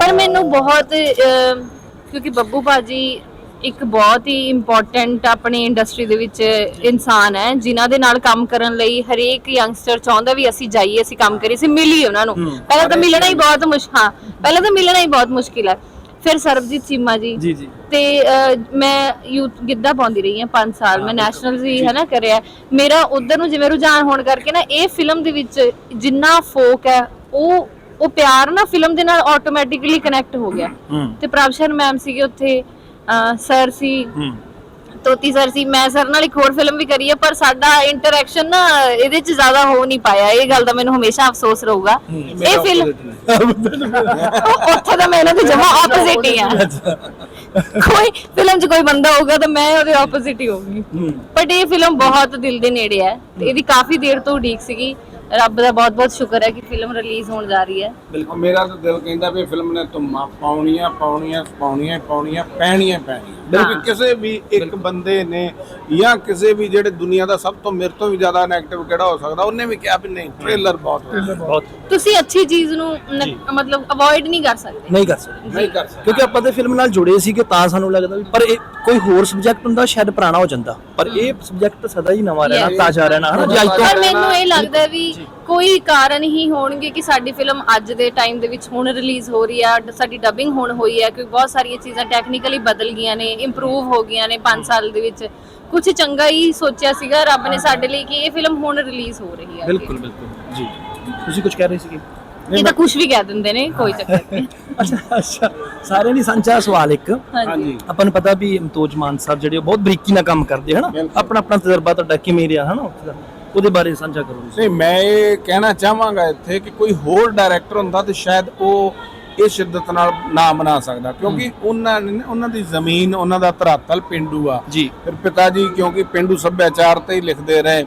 C: ਪਰ ਮੈਨੂੰ ਬਹੁਤ ਅਹ, ਕਿਉਂਕਿ ਬੱਬੂ ਭਾਜੀ ਇੱਕ ਬਹੁਤ ਹੀ ਇੰਪੋਰਟੈਂਟ ਆਪਣੀ ਇੰਡਸਟਰੀ ਦੇ ਵਿੱਚ ਇਨਸਾਨ ਹੈ ਜਿਨ੍ਹਾਂ ਦੇ ਨਾਲ ਕੰਮ ਕਰਨ ਲਈ ਹਰੇਕ ਯੰਗਸਟਰ ਚਾਹੁੰਦਾ ਵੀ ਅਸੀਂ ਜਾਈਏ ਅਸੀਂ ਕੰਮ ਕਰੀਏ ਅਸੀਂ ਮਿਲੀਏ ਉਹਨਾਂ ਨੂੰ। ਪਹਿਲਾਂ ਤਾਂ ਮਿਲਣਾ ਹੀ ਬਹੁਤ ਮੁਸ਼ਕਿਲ ਹਾਂ ਪਹਿਲਾਂ ਤਾਂ ਮਿਲਣਾ ਹੀ ਬਹੁਤ ਮੁਸ਼ਕਿਲ ਹੈ। ਫਿਰ ਸਰਬਜੀਤ ਚੀਮਾ ਜੀ।
A: ਜੀ ਜੀ।
C: ਤੇ ਅਹ, ਮੈਂ ਯੂਥ ਗਿੱਧਾ ਪਾਉਂਦੀ ਰਹੀ ਹਾਂ 5 ਸਾਲ। ਮੈਂ ਨੈਸ਼ਨਲ ਵੀ ਹੈ ਨਾ ਕਰਿਆ। ਮੇਰਾ ਉਧਰ ਨੂੰ ਜਿਵੇਂ ਰੁਝਾਨ ਹੋਣ ਕਰਕੇ ਨਾ ਇਹ ਫਿਲਮ ਦੇ ਵਿੱਚ ਜਿੰਨਾ ਫੋਕ ਹੈ ਉਹ ਉਹ ਪਿਆਰ ਨਾ ਫਿਲਮ ਦੇ ਨਾਲ ਆਟੋਮੈਟਿਕਲੀ ਕਨੈਕਟ ਹੋ ਗਿਆ।
A: ਹੂੰ।
C: ਤੇ ਪ੍ਰਭਸ਼ਰ ਮੈਮ ਸੀਗੇ ਉੱਥੇ ਸਰ ਸੀ।
A: ਹੂੰ।
C: ਤੋਤੀ ਸਰ ਸੀ ਮੈਂ ਸਰ ਨਾਲ ਇੱਕ ਹੋਰ ਫਿਲਮ ਵੀ ਕਰੀ ਹੈ ਪਰ ਸਾਡਾ ਇੰਟਰੈਕਸ਼ਨ ਨਾ ਇਹਦੇ ਚ ਜ਼ਿਆਦਾ ਹੋ ਨਹੀਂ ਪਾਇਆ। ਇਹ ਗੱਲ ਦਾ ਮੈਨੂੰ ਹਮੇਸ਼ਾ ਅਫਸੋਸ ਰਹੂਗਾ। ਇਹ ਫਿਲਮ ਉੱਥੇ ਤਾਂ ਮੈਂ ਇਹਨਾਂ ਦੇ ਜਮਾ ਆਪੋਜ਼ਿਟ ਹੀ ਆ ਕੋਈ ਫਿਲਮ 'ਚ ਕੋਈ ਬੰਦਾ ਹੋਊਗਾ ਤਾਂ ਮੈਂ ਉਹਦੇ ਆਪੋਜ਼ਿਟ ਹੀ ਹੋਊਗੀ। ਬਟ ਇਹ ਫਿਲਮ ਬਹੁਤ ਦਿਲ ਦੇ ਨੇੜੇ ਹੈ ਇਹਦੀ ਕਾਫੀ ਦੇਰ ਤੋਂ ਉਡੀਕ ਸੀਗੀ। ਰੱਬ ਦਾ ਬਹੁਤ ਬਹੁਤ ਸ਼ੁਕਰ ਹੈ ਕਿ ਫਿਲਮ ਰਿਲੀਜ਼ ਹੋਣ ਜਾ ਰਹੀ ਹੈ।
D: ਬਿਲਕੁਲ। ਮੇਰਾ ਤਾਂ ਦਿਲ ਕਹਿੰਦਾ ਵੀ ਫਿਲਮ ਨੇ ਧੁੰਮਾਂ ਪਾਉਣੀਆਂ ਪਾਉਣੀਆਂ ਪਾਉਣੀਆਂ ਪਾਉਣੀਆਂ ਪੈਣੀਆਂ ਪੈਣੀਆਂ। ਕਿਉਂਕਿ ਕਿਸੇ ਵੀ ਇੱਕ ਬੰਦੇ ਨੇ ਜਾਂ ਕਿਸੇ ਵੀ ਜਿਹੜੇ ਦੁਨੀਆ ਦਾ ਸਭ ਤੋਂ ਮੇਰੇ ਤੋਂ ਵੀ ਜ਼ਿਆਦਾ ਨੈਗੇਟਿਵ ਕਿਹੜਾ ਹੋ ਸਕਦਾ ਉਹਨੇ ਵੀ ਕਿਹਾ ਵੀ ਨਹੀਂ ਟ੍ਰੇਲਰ ਬਹੁਤ
C: ਤੁਸੀਂ ਅੱਛੀ ਚੀਜ਼ ਨੂੰ ਨ- ਮਤਲਬ ਅਵੋਇਡ ਨਹੀਂ ਕਰ ਸਕਦੇ।
A: ਨਹੀਂ ਕਰ ਸਕਦੇ।
D: ਨਹੀਂ ਕਰ ਸਕਦਾ।
A: ਕਿਉਂਕਿ ਆਪਾਂ ਤੇ ਫਿਲਮ ਨਾਲ ਜੁੜੇ ਸੀ ਕਿ ਤਾਂ ਸਾਨੂੰ ਲੱਗਦਾ ਵੀ ਪਰ ਇਹ ਕੋਈ ਹੋਰ ਸਬਜੈਕਟ ਹੁੰਦਾ ਸ਼ਾਇਦ ਪੁਰਾਣਾ ਹੋ ਜਾਂਦਾ। ਪਰ ਇਹ ਸਬਜੈਕਟ ਸਦਾ ਹੀ ਨਵਾਂ ਰਹਿਣਾ
C: Yes.
A: ਤਾਜ਼ਾ ਰਹਿਣਾ ਹਨਾ? ਜੇ ਅੱਜ ਤੋਂ
C: ਪਰ ਮੈਨੂੰ ਇਹ ਲੱਗਦਾ ਵੀ ਕੋਈ ਕਾਰਨ ਹੀ ਹੋਣਗੇ ਕਿ ਸਾਡੀ ਫਿਲਮ ਅੱਜ ਦੇ ਟਾਈਮ ਦੇ ਵਿੱਚ ਹੁਣ ਰਿਲੀਜ਼ ਹੋ ਰਹੀ ਆ ਸਾਡੀ ਡਬਿੰਗ ਹੁਣ ਹੋਈ ਹੈ ਕਿਉਂਕਿ ਬਹੁਤ ਸਾਰੀਆਂ ਚੀਜ਼ਾਂ ਟੈਕਨੀਕਲੀ ਬਦਲ ਗਈਆਂ ਨੇ ਇੰਪਰੂਵ ਹੋ ਗਈਆਂ ਨੇ 5 ਸਾਲ ਦੇ ਵਿੱਚ। ਕੁਝ ਚੰਗਾ ਹੀ ਸੋਚਿਆ ਸੀਗਾ ਰੱਬ ਨੇ ਸਾਡੇ ਲਈ ਕਿ ਇਹ ਫਿਲਮ ਹੁਣ ਰਿਲੀਜ਼ ਹੋ ਰਹੀ ਹੈ
A: ਬਿਲਕੁਲ ਬਿਲਕੁਲ। ਜੀ। ਤੁਸੀਂ ਕੁਝ ਕਹਿ ਰਹੇ ਸੀਗੇ?
C: ਇਹ ਤਾਂ ਕੁਝ ਵੀ ਕਹਿ ਦਿੰਦੇ ਨੇ ਕੋਈ ਚੱਕਰ ਨਹੀਂ। *laughs*
A: ਅੱਛਾ ਅੱਛਾ। ਸਾਰਿਆਂ ਦੀ ਸਾਂਝਾ ਸਵਾਲ ਇੱਕ।
C: ਹਾਂਜੀ।
A: ਆਪਾਂ ਨੂੰ ਪਤਾ ਵੀ ਅਮਤੋਜ ਮਾਨ ਸਾਹਿਬ ਜਿਹੜੇ ਬਹੁਤ ਬਰੀਕੀ ਨਾਲ ਕੰਮ ਕਰਦੇ ਹਨਾ? ਆਪਣਾ ਆਪਣਾ ਤਜਰਬਾ ਤੁਹਾਡਾ ਕਿਵੇਂ ਰਿਹਾ ਹਨਾ? ਉੱਥੇ ਦਾ? ਉਹਦੇ ਬਾਰੇ ਸਾਂਝਾ ਕਰੋ
D: ਨਹੀਂ ਮੈਂ ਇਹ ਕਹਿਣਾ ਚਾਹਾਂਗਾ ਇੱਥੇ ਕਿ ਕੋਈ ਹੋਰ ਡਾਇਰੈਕਟਰ ਹੁੰਦਾ ਤੇ ਸ਼ਾਇਦ ਉਹ ਇਹ ਸ਼ਿੱਦਤ ਨਾਲ ਨਾ ਮਨਾ ਸਕਦਾ ਕਿਉਂਕਿ ਉਹਨਾਂ ਨੇ ਉਹਨਾਂ ਦੀ ਜ਼ਮੀਨ ਉਹਨਾਂ ਦਾ ਧਰਾਤਲ ਪਿੰਡੂ ਆ।
A: ਜੀ।
D: ਫਿਰ ਪਿਤਾ ਜੀ ਕਿਉਂਕਿ ਪਿੰਡੂ ਸੱਭਿਆਚਾਰ ਤੇ ਹੀ ਲਿਖਦੇ ਰਹੇ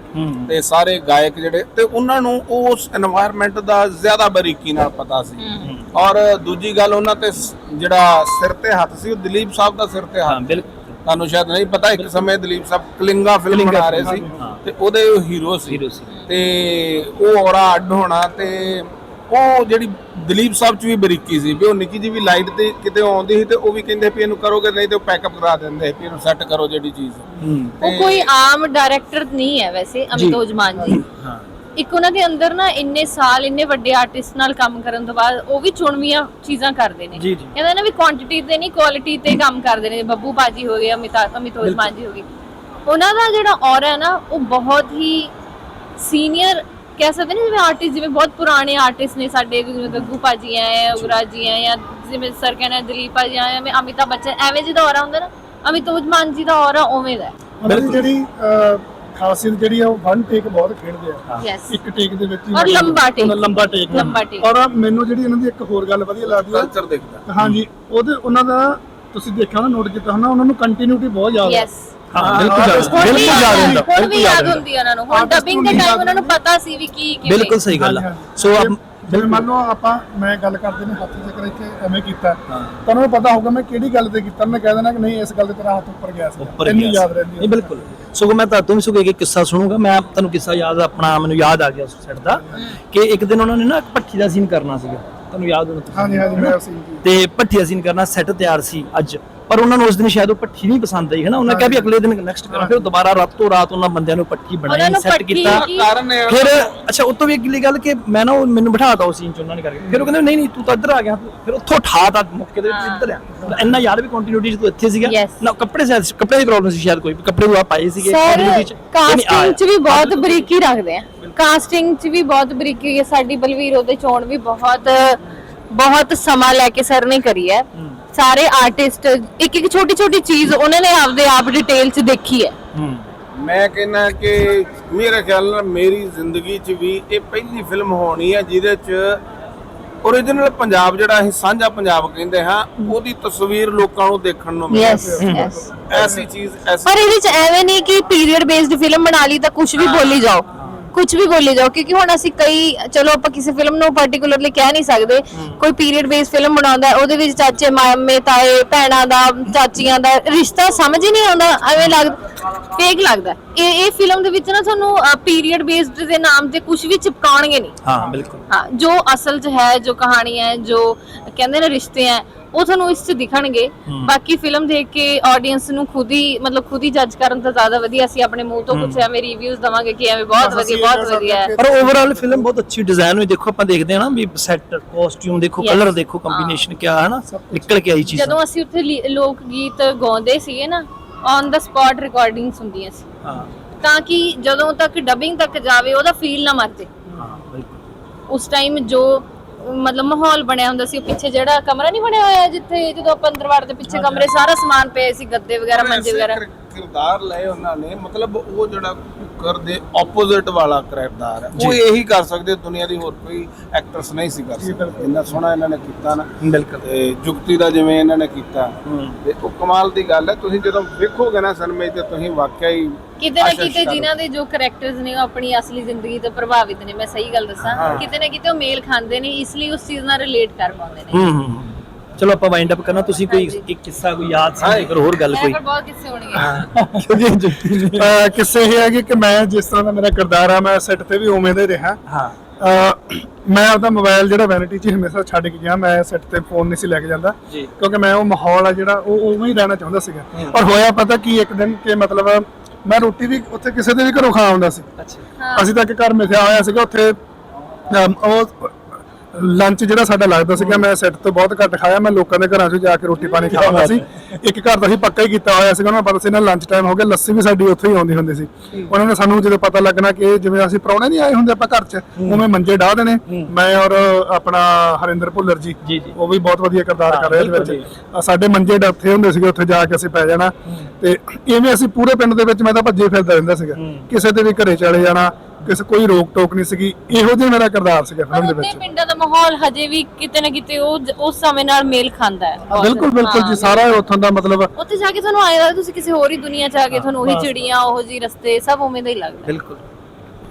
D: ਤੇ ਸਾਰੇ ਗਾਇਕ ਜਿਹੜੇ ਤੇ ਉਹਨਾਂ ਨੂੰ ਉਸ এনवायरमेंट ਦਾ ਜ਼ਿਆਦਾ ਬਰੀਕੀ ਨਾਲ ਪਤਾ ਸੀ। ਔਰ ਦੂਜੀ ਗੱਲ ਉਹਨਾਂ ਤੇ ਜਿਹੜਾ ਸਿਰ ਤੇ ਹੱਥ ਸੀ ਉਹ ਦਲੀਪ ਸਾਹਿਬ ਦਾ ਸਿਰ ਤੇ ਹੱਥ ਤੁਹਾਨੂੰ ਸ਼ਾਇਦ ਨਹੀਂ ਪਤਾ ਇੱਕ ਸਮੇਂ ਦਲੀਪ ਸਾਹਿਬ ਕਲਿੰਗਾ ਫਿਲਮ ਬਣਾ ਰਹੇ ਸੀ। ਤੇ ਉਹਦੇ ਉਹ ਹੀਰੋ ਸੀ।
A: ਹੀਰੋ ਸੀ।
D: ਤੇ ਉਹ ਔਰਾ ਅੱਡ ਹੋਣਾ ਤੇ ਉਹ ਜਿਹੜੀ ਦਲੀਪ ਸਾਹਿਬ ਚ ਵੀ ਬਰੀਕੀ ਸੀ ਵੀ ਉਹ ਨਿੱਕੀ ਜੀ ਵੀ ਲਾਈਟ ਤੇ ਕਿਤੇ ਆਉਂਦੀ ਸੀ ਤੇ ਉਹ ਵੀ ਕਹਿੰਦੇ ਵੀ ਇਹਨੂੰ ਕਰੋਗੇ ਨਹੀਂ ਤੇ ਉਹ ਪੈਕਅਪ ਕਰਾ ਦਿੰਦੇ ਵੀ ਇਹਨੂੰ ਸੈੱਟ ਕਰੋ ਜਿਹੜੀ ਚੀਜ਼।
A: ਹੂੰ।
C: ਉਹ ਕੋਈ ਆਮ ਡਾਇਰੈਕਟਰ ਨਹੀਂ ਹੈ ਵੈਸੇ ਅਮਿਤੋਜ ਮਾਨ ਜੀ।
A: ਹਾਂ।
C: ਇੱਕ ਉਹਨਾਂ ਦੇ ਅੰਦਰ ਨਾ ਇੰਨੇ ਸਾਲ ਇੰਨੇ ਵੱਡੇ ਆਰਟਿਸਟ ਨਾਲ ਕੰਮ ਕਰਨ ਤੋਂ ਬਾਅਦ ਉਹ ਵੀ ਚੁਣਵੀਆਂ ਚੀਜ਼ਾਂ ਕਰਦੇ ਨੇ। ਕਹਿੰਦੇ ਨਾ ਵੀ ਕੁਆਂਟੀਟੀ ਤੇ ਨਹੀਂ ਕੁਆਲਿਟੀ ਤੇ ਕੰਮ ਕਰਦੇ ਨੇ। ਬੱਬੂ ਬਾਜੀ ਹੋ ਗਏ ਅਮਿਤਾ ਅਮਿਤੋਜ ਮਾਨ ਜੀ ਹੋ ਗਏ। ਉਹਨਾਂ ਦਾ ਜਿਹੜਾ ਔਰਾ ਹੈ ਨਾ ਉਹ ਬਹੁਤ ਹੀ ਸੀਨੀਅਰ ਕਹਿ ਸਕਦੇ ਨੇ ਜਿਵੇਂ ਆਰਟਿਸਟ ਜਿਵੇਂ ਬਹੁਤ ਪੁਰਾਣੇ ਆਰਟਿਸਟ ਨੇ ਸਾਡੇ ਜਿਵੇਂ ਗੱਗੂ ਭਾਜੀ ਹੈ ਉਗਰਾ ਜੀ ਹੈ ਜਾਂ ਜਿਵੇਂ ਸਰ ਕਹਿੰਦੇ ਦਲੀਪ ਭਾਜੀ ਹੈ ਜਾਂ ਅਮਿਤਾ ਬੱਚਨ ਐਵੇਂ ਜਿਹਦਾ ਔਰਾ ਹੁੰਦਾ ਨਾ ਅਮਿਤੋਜ ਮਾਨ ਜੀ ਦਾ ਔਰਾ ਉਵੇਂ ਦਾ ਹੈ।
B: ਉਹਨਾਂ ਦੀ ਜਿਹੜੀ ਖਾਸੀਅਤ ਜਿਹੜੀ ਆ ਉਹ ਵਨ ਟੇਕ ਬਹੁਤ ਖੇਡਦੇ ਆ।
C: ਯੈਸ
B: ਇੱਕ ਟੇਕ ਦੇ ਵਿੱਚ ਹੀ
C: ਔਰ ਲੰਬਾ
B: ਟੇਕ
C: ਲੰਬਾ take।
B: ਔਰ ਮੈਨੂੰ ਜਿਹੜੀ ਇਹਨਾਂ ਦੀ ਇੱਕ ਹੋਰ ਗੱਲ ਵਧੀਆ ਲੱਗਦੀ ਆ।
D: ਕਲਚਰ ਦੇਖਦਾ।
B: ਹਾਂਜੀ ਉਹਦੇ ਉਹਨਾਂ ਦਾ ਤੁਸੀਂ ਦੇਖਿਆ ਨਾ ਨੋਟ ਕੀਤਾ ਹੋਣਾ ਉਹਨਾਂ ਨੂੰ ਕੰਟੀਨਿਊਟੀ ਬਹੁਤ ਜ਼ਿਆਦਾ
C: ਯੈਸ
A: ਹਾਂ ਬਿਲਕੁਲ ਯਾਦ
C: ਹੁਣ ਵੀ
A: ਬਿਲਕੁਲ ਯਾਦ
C: ਯਾਦ
A: ਹੁੰਦਾ
C: ਹੁਣ ਵੀ
A: ਬਿਲਕੁਲ
C: ਯਾਦ
A: ਹੁੰਦਾ।
C: ਹੁੰਦੀ ਹੈ ਉਹਨਾਂ ਨੂੰ। ਹੁਣ
B: Artist
C: ਡਬਿੰਗ ਦੇ
B: ਨੂੰ
C: ਟਾਈਮ
B: ਯਾਦ
C: ਉਹਨਾਂ ਨੂੰ ਪਤਾ ਸੀ ਵੀ ਕੀ ਕਿਵੇਂ।
A: ਬਿਲਕੁਲ ਸਹੀ ਗੱਲ ਆ। ਸੋ
B: ਜਿਵੇਂ ਮੰਨ ਲਓ ਆਪਾਂ ਮੈਂ ਗੱਲ ਕਰਦੇ ਨੇ ਹੱਥ ਚੱਕਰ ਇੱਥੇ ਐਵੇਂ ਕੀਤਾ ਤੁਹਾਨੂੰ ਪਤਾ ਹੋਊਗਾ ਮੈਂ ਕਿਹੜੀ ਗੱਲ ਤੇ ਕੀਤਾ। ਮੈਂ ਕਹਿ ਦੇਣਾ ਕਿ ਨਹੀਂ ਇਸ ਗੱਲ ਤੇ ਤੇਰਾ ਹੱਥ ਉੱਪਰ ਗਿਆ ਸੀ
A: ਗਿਆ
B: ਯਾਦ। ਰਹਿੰਦੀ
A: ਨਹੀਂ ਬਿਲਕੁਲ। ਸੋ ਮੈਂ ਤੁਹਾਨੂੰ ਵੀ ਸੁਗੇ ਇੱਕ ਕਿੱਸਾ ਸੁਣੂਗਾ। ਮੈਂ ਤੁਹਾਨੂੰ ਕਿੱਸਾ ਯਾਦ ਆਪਣਾ ਮੈਨੂੰ ਯਾਦ ਆ ਗਿਆ ਉਸ ਸੈੱਟ ਦਾ ਕਿ ਇੱਕ ਦਿਨ ਉਹਨਾਂ ਨੇ ਨਾ ਇੱਕ ਭੱਠੀ ਦਾ ਸੀਨ ਕਰਨਾ ਸੀਗਾ। ਤੁਹਾਨੂੰ ਯਾਦ ਹੋਣਾ
B: ਹਾਂਜੀ ਹਾਂਜੀ ਮੈਂ ਸੀ ਜੀ
A: ਤੇ ਭੱਠੀ ਦਾ ਸੀਨ ਕਰਨਾ ਸੈੱਟ ਤਿਆਰ ਸੀ ਅੱਜ। ਪਰ ਉਹਨਾਂ ਨੂੰ ਉਸ ਦਿਨ ਸ਼ਾਇਦ ਉਹ ਭੱਠੀ ਨਹੀਂ ਪਸੰਦ ਆਈ ਹੈ ਨਾ ਉਹਨਾਂ ਕਿਹਾ ਵੀ ਅਗਲੇ ਦਿਨ ਨੈਕਸਟ ਕਰਾਂ ਫਿਰ ਉਹ ਦੁਬਾਰਾ ਰਾਤੋਂ ਰਾਤ ਉਹਨਾਂ ਬੰਦਿਆਂ ਨੂੰ ਭੱਠੀ ਬਣਾਈ ਸੈੱਟ ਕੀਤਾ।
D: ਕਾਰਨ ਇਹ
A: ਫਿਰ ਅੱਛਾ ਉਹ ਤੋਂ ਵੀ ਅਗਲੀ ਗੱਲ ਕਿ ਮੈਂ ਨਾ ਉਹ ਮੈਨੂੰ ਬਿਠਾਤਾ ਉਹ ਸੀਨ ਚ ਉਹਨਾਂ ਨੇ ਕਰਕੇ। ਫਿਰ ਉਹ ਕਹਿੰਦੇ ਨਹੀਂ ਨਹੀਂ ਤੂੰ ਤਾਂ ਇੱਧਰ ਆ ਗਿਆ। ਫਿਰ ਉੱਥੋਂ ਉਠਾਤਾ ਮੌਕੇ ਦੇ ਵਿੱਚ ਇੱਧਰ ਆ। ਇੰਨਾ ਯਾਦ ਵੀ ਕੰਟੀਨਿਊਟੀ ਚ ਤੂੰ ਇੱਥੇ ਸੀਗਾ. ਨਾ ਕੱਪੜੇ ਕੱਪੜੇ ਦੀ ਪ੍ਰੋਬਲਮ ਸੀ ਸ਼ਾਇਦ ਕੋਈ ਕੱਪੜੇ ਉਹ ਆ ਪਾਏ ਸੀਗੇ। Continuity ਚ।
C: ਕਾਸਟਿੰਗ 'ਚ ਵੀ ਬਹੁਤ ਬਰੀਕੀ ਰੱਖਦੇ ਆ। ਕਾਸਟਿੰਗ 'ਚ ਵੀ ਬਹੁਤ ਬਰੀਕੀ ਹੈ ਸਾਡੀ ਬਲਵੀਰ ਉਹਦੇ ਚੋਣ ਵੀ ਬਹੁਤ ਬਹੁਤ ਸਮਾਂ ਲੈ ਕੇ ਸਰ ਨੇ ਕਰੀ ਹੈ। ਸਾਰੇ ਆਰਟਿਸਟ ਇੱਕ ਇੱਕ ਛੋਟੀ ਛੋਟੀ ਚੀਜ਼ ਉਹਨਾਂ ਨੇ ਆਪਦੇ ਆਪ ਡਿਟੇਲ 'ਚ ਦੇਖੀ ਹੈ।
D: ਮੈਂ ਕਹਿੰਦਾ ਕਿ ਮੇਰੇ ਖਿਆਲ ਨਾਲ ਮੇਰੀ ਜ਼ਿੰਦਗੀ 'ਚ ਵੀ ਇਹ ਪਹਿਲੀ ਫਿਲਮ ਹੋਣੀ ਹੈ ਜਿਹਦੇ 'ਚ ਓਰੀਜਨਲ ਪੰਜਾਬ ਜਿਹੜਾ ਅਸੀਂ ਸਾਂਝਾ ਪੰਜਾਬ ਕਹਿੰਦੇ ਹਾਂ ਉਹਦੀ ਤਸਵੀਰ ਲੋਕਾਂ ਨੂੰ ਦੇਖਣ ਨੂੰ ਮਿਲੇ।
C: ਯੈਸ ਯੈਸ
D: ਐਸੀ ਚੀਜ਼ ਐਸੀ
C: ਪਰ ਇਹਦੇ 'ਚ ਐਵੇਂ ਨਹੀਂ ਕਿ ਪੀਰੀਅਡ ਬੇਸਡ ਫਿਲਮ ਬਣਾ ਲਈ ਤਾਂ ਕੁਝ ਵੀ ਬੋਲੀ ਜਾਓ। ਕੁਝ ਵੀ ਬੋਲੀ ਜਾਓ ਕਿਉਂਕਿ ਹੁਣ ਅਸੀਂ ਕਈ ਚਲੋ ਆਪਾਂ ਕਿਸੇ ਫਿਲਮ ਨੂੰ ਪਾਰਟਿਕੂਲਰਲੀ ਕਹਿ ਨਹੀਂ ਸਕਦੇ। ਕੋਈ ਪੀਰੀਅਡ ਬੇਸਡ ਫਿਲਮ ਬਣਾਉਂਦਾ ਹੈ, ਉਹਦੇ ਵਿੱਚ ਚਾਚੇ ਮਾਮੇ ਤਾਏ ਭੈਣਾਂ ਦਾ ਚਾਚੀਆਂ ਦਾ ਰਿਸ਼ਤਾ ਸਮਝ ਹੀ ਨਹੀਂ ਆਉਂਦਾ ਐਵੇਂ ਲੱਗਦਾ ਫੇਕ ਲੱਗਦਾ ਇਹ ਇਹ ਫਿਲਮ ਦੇ ਵਿੱਚ ਨਾ ਤੁਹਾਨੂੰ ਪੀਰੀਅਡ ਬੇਸਡ ਦੇ ਨਾਮ ਤੇ ਕੁਝ ਵੀ ਚਿਪਕਾਉਣਗੇ ਨਹੀਂ।
A: ਹਾਂ ਬਿਲਕੁਲ।
C: ਹਾਂ ਜੋ ਅਸਲ 'ਚ ਹੈ ਜੋ ਕਹਾਣੀ ਹੈ ਜੋ ਕਹਿੰਦੇ ਨੇ ਰਿਸ਼ਤੇ ਹੈ ਉਹ ਤੁਹਾਨੂੰ ਇਸ 'ਚ ਦਿਖਣਗੇ। ਬਾਕੀ ਫਿਲਮ ਦੇਖ ਕੇ ਆਡੀਅנס ਨੂੰ ਖੁਦ ਹੀ ਮਤਲਬ ਖੁਦ ਹੀ ਜੱਜ ਕਰਨ ਤੋਂ ਜ਼ਿਆਦਾ ਵਧੀਆ ਅਸੀਂ ਆਪਣੇ ਮੂੰਹ ਤੋਂ ਕੁਝ ਐਵੇਂ ਰਿਵਿਊਜ਼ ਦਵਾਂਗੇ ਕਿ ਐਵੇਂ ਬਹੁਤ ਵਧੀਆ ਬਹੁਤ ਵਧੀਆ ਹੈ।
A: ਪਰ ਓਵਰਆਲ ਫਿਲਮ ਬਹੁਤ ਅੱਛੀ ਡਿਜ਼ਾਈਨ ਹੋਈ। ਦੇਖੋ ਆਪਾਂ ਦੇਖਦੇ ਹਾਂ ਨਾ ਵੀ ਸੈੱਟ ਕਾਸਟਿਊਮ ਦੇਖੋ. ਕਲਰ ਦੇਖੋ ਕੰਬੀਨੇਸ਼ਨ ਕਿਆ ਹੈ ਨਾ ਨਿਕਲ ਕੇ ਆਈ ਚੀਜ਼।
C: ਜਦੋਂ ਅਸੀਂ ਉੱਥੇ ਲੋਕ ਗੀਤ ਗਾਉਂਦੇ ਸੀਗੇ ਨਾ ਔਨ ਦਾ ਸਪੌਟ ਰਿਕਾਰਡਿੰਗਸ ਹੁੰਦੀਆਂ ਸੀ।
A: ਹਾਂ।
C: ਤਾਂ ਕਿ ਜਦੋਂ ਤੱਕ ਡਬਿੰਗ ਤੱਕ ਜਾਵੇ ਉਹਦਾ ਫੀਲ ਨਾ ਮਰ ਜੇ
A: ਹਾਂ ਬਿਲਕੁਲ।
C: ਉਸ ਟਾਈਮ ਜੋ ਮਤਲਬ ਮਾਹੌਲ ਬਣਿਆ ਹੁੰਦਾ ਸੀ ਉਹ ਪਿੱਛੇ ਜਿਹੜਾ ਕਮਰਾ ਨਹੀਂ ਬਣਿਆ ਹੋਇਆ ਜਿੱਥੇ ਜਦੋਂ ਆਪਾਂ ਅੰਦਰ ਵੜਦੇ ਪਿੱਛੇ ਕਮਰੇ ਸਾਰਾ ਸਮਾਨ ਪਿਆ ਸੀ ਗੱਦੇ ਵਗੈਰਾ ਮੰਜੇ ਵਗੈਰਾ।
D: ਕਿਰ- ਕਿਰਦਾਰ ਲਏ ਉਹਨਾਂ ਨੇ ਮਤਲਬ ਉਹ ਜਿਹੜਾ ਕੁੱਕਰ ਦੇ ਆਪੋਜ਼ਿਟ ਵਾਲਾ ਕਿਰਦਾਰ ਹੈ ਉਹ ਇਹੀ ਕਰ ਸਕਦੇ ਦੁਨੀਆ ਦੀ ਹੋਰ ਕੋਈ ਐਕਟਰਸ ਨਹੀਂ ਸੀ ਕਰ ਸਕਦਾ। ਜਿੰਨਾ ਸੋਹਣਾ ਇਹਨਾਂ ਨੇ ਕੀਤਾ ਨਾ
A: ਬਿਲਕੁਲ।
D: ਤੇ ਜੁਗਤੀ ਦਾ ਜਿਵੇਂ ਇਹਨਾਂ ਨੇ ਕੀਤਾ ਤੇ ਉਹ ਕਮਾਲ ਦੀ ਗੱਲ ਹੈ ਤੁਸੀਂ ਜਦੋਂ ਵੇਖੋਗੇ ਨਾ ਸਿਨੇਮੇ 'ਚ ਤੁਸੀਂ ਵਾਕਿਆ ਹੀ
C: ਕਿਤੇ ਨਾ ਕਿਤੇ। ਜਿਨ੍ਹਾਂ ਦੇ ਜੋ ਕੈਰੈਕਟਰਸ ਨੇ ਉਹ ਆਪਣੀ ਅਸਲੀ ਜ਼ਿੰਦਗੀ ਤੋਂ ਪ੍ਰਭਾਵਿਤ ਨੇ ਮੈਂ ਸਹੀ ਗੱਲ ਦੱਸਾਂ।
D: ਹਾਂ।
C: ਕਿਤੇ ਨਾ ਕਿਤੇ ਉਹ ਮੇਲ ਖਾਂਦੇ ਨੇ ਇਸ ਲਈ ਉਸ ਚੀਜ਼ ਨਾਲ ਰਿਲੇਟ ਕਰ ਪਾਉਂਦੇ ਨੇ।
A: ਹੂੰ ਹੂੰ ਚਲੋ ਆਪਾਂ ਵਾਈਂਡ ਅਪ ਕਰਨਾ। ਤੁਸੀਂ ਕੋਈ ਇੱਕ ਕਿੱਸਾ ਕੋਈ ਯਾਦ ਸੀ?
D: ਹਾਂਜੀ।
A: ਫਿਰ ਹੋਰ ਗੱਲ ਕੋਈ।
C: ਪਰ ਬਹੁਤ ਕਿੱਸੇ ਹੋਣਗੇ।
A: ਕਿਉਂਕਿ
B: ਅਹ ਕਿੱਸੇ ਇਹ ਹੈਗੇ ਕਿ ਮੈਂ ਜਿਸ ਤਰ੍ਹਾਂ ਦਾ ਮੇਰਾ ਕਿਰਦਾਰ ਆ ਮੈਂ ਸੈੱਟ ਤੇ ਵੀ ਉਵੇਂ ਦਾ ਹੀ ਰਿਹਾ।
A: ਹਾਂ।
B: ਅਹ ਮੈਂ ਆਪਦਾ ਮੋਬਾਈਲ ਜਿਹੜਾ ਵੈਨਿਟੀ 'ਚ ਹੀ ਹਮੇਸ਼ਾ ਛੱਡ ਕੇ ਗਿਆ ਮੈਂ ਸੈੱਟ ਤੇ ਫੋਨ ਨਹੀਂ ਸੀ ਲੈ ਕੇ ਜਾਂਦਾ।
A: ਜੀ।
B: ਕਿਉਂਕਿ ਮੈਂ ਉਹ ਮਾਹੌਲ ਆ ਜਿਹੜਾ ਉਹ ਉਵੇਂ ਹੀ ਰਹਿਣਾ ਚਾਹੁੰਦਾ ਸੀਗਾ। ਪਰ ਹੋਇਆ ਪਤਾ ਕੀ ਇੱਕ ਦਿਨ ਕਿ ਮਤਲਬ ਮੈਂ ਰੋਟੀ ਵੀ ਉੱਥੇ ਕਿਸੇ ਦੇ ਵੀ ਘਰੋਂ ਖਾ ਆਉਂਦਾ ਸੀ।
A: ਅੱਛਾ।
B: ਅਸੀਂ ਤਾਂ ਇੱਕ ਘਰ ਮਿਥਿਆ ਹੋਇਆ ਸੀਗਾ ਉੱਥੇ ਅਮ, ਉਹ ਲੰਚ ਜਿਹੜਾ ਸਾਡਾ ਲੱਗਦਾ ਸੀਗਾ ਮੈਂ ਸੈੱਟ ਤੋਂ ਬਹੁਤ ਘੱਟ ਖਾਇਆ ਮੈਂ ਲੋਕਾਂ ਦੇ ਘਰਾਂ 'ਚ ਜਾ ਕੇ ਰੋਟੀ ਪਾਣੀ ਖਾਂਦਾ ਸੀ। ਇੱਕ ਘਰ ਦਾ ਅਸੀਂ ਪੱਕਾ ਹੀ ਕੀਤਾ ਹੋਇਆ ਸੀਗਾ ਉਹਨਾਂ ਨੂੰ ਪਤਾ ਸੀ ਨਾ ਲੰਚ ਟਾਈਮ ਹੋ ਗਿਆ ਲੱਸੀ ਵੀ ਸਾਡੀ ਉੱਥੇ ਹੀ ਆਉਂਦੀ ਹੁੰਦੀ ਸੀ। ਉਹਨਾਂ ਨੇ ਸਾਨੂੰ ਜਦੋਂ ਪਤਾ ਲੱਗਣਾ ਕਿ ਜਿਵੇਂ ਅਸੀਂ ਪ੍ਰਾਹੁਣੇ ਨਹੀਂ ਆਏ ਹੁੰਦੇ ਆਪਾਂ ਘਰ 'ਚ ਉਵੇਂ ਮੰਜੇ ਢਾ ਦੇਣੇ। ਮੈਂ ਔਰ ਆਪਣਾ ਹਰਿੰਦਰ ਭੁੱਲਰ ਜੀ। ਉਹ ਵੀ ਬਹੁਤ ਵਧੀਆ ਕਿਰਦਾਰ ਕਰ ਰਹੇ ਇਹਦੇ ਵਿੱਚ। ਸਾਡੇ ਮੰਜੇ ਡੱਥੇ ਹੁੰਦੇ ਸੀਗੇ ਉੱਥੇ ਜਾ ਕੇ ਅਸੀਂ ਪੈ ਜਾਣਾ। ਤੇ ਇਵੇਂ ਅਸੀਂ ਪੂਰੇ ਪਿੰਡ ਦੇ ਵਿੱਚ ਮੈਂ ਤਾਂ ਭੱਜੇ ਫਿਰਦਾ ਰਹਿੰਦਾ ਸੀਗਾ। ਕਿਸੇ ਦੇ ਵੀ ਘਰੇ ਚਲੇ ਜਾਣਾ ਕਿਸੇ ਕੋਈ ਰੋਕ ਟੋਕ ਨਹੀਂ ਸੀਗੀ। ਇਹੋ ਜਿਹਾ ਮੇਰਾ ਕਿਰਦਾਰ ਸੀਗਾ ਫਿਲਮ ਦੇ ਵਿੱਚ।
C: ਪਿੰਡਾਂ ਦਾ ਮਾਹੌਲ ਹਜੇ ਵੀ ਕਿਤੇ ਨਾ ਕਿਤੇ ਉਹ ਉਸ ਸਮੇਂ ਨਾਲ ਮੇਲ ਖਾਂਦਾ ਹੈ। ਬਹੁਤ।
B: ਬਿਲਕੁਲ ਬਿਲਕੁਲ ਜੀ
C: ਹਾਂ,
B: ਸਾਰਾ ਉੱਥੋਂ ਦਾ ਮਤਲਬ
C: ਉੱਥੇ ਜਾ ਕੇ ਤੁਹਾਨੂੰ ਆਏਗਾ ਤੁਸੀਂ ਕਿਸੇ ਹੋਰ ਹੀ ਦੁਨੀਆ ਚ ਆ ਕੇ ਤੁਹਾਨੂੰ ਉਹੀ ਚਿੜੀਆਂ ਉਹੋ ਜੀ ਰਸਤੇ ਸਭ ਉਵੇਂ ਦਾ ਹੀ ਲੱਗਦਾ।
A: ਬਿਲਕੁਲ।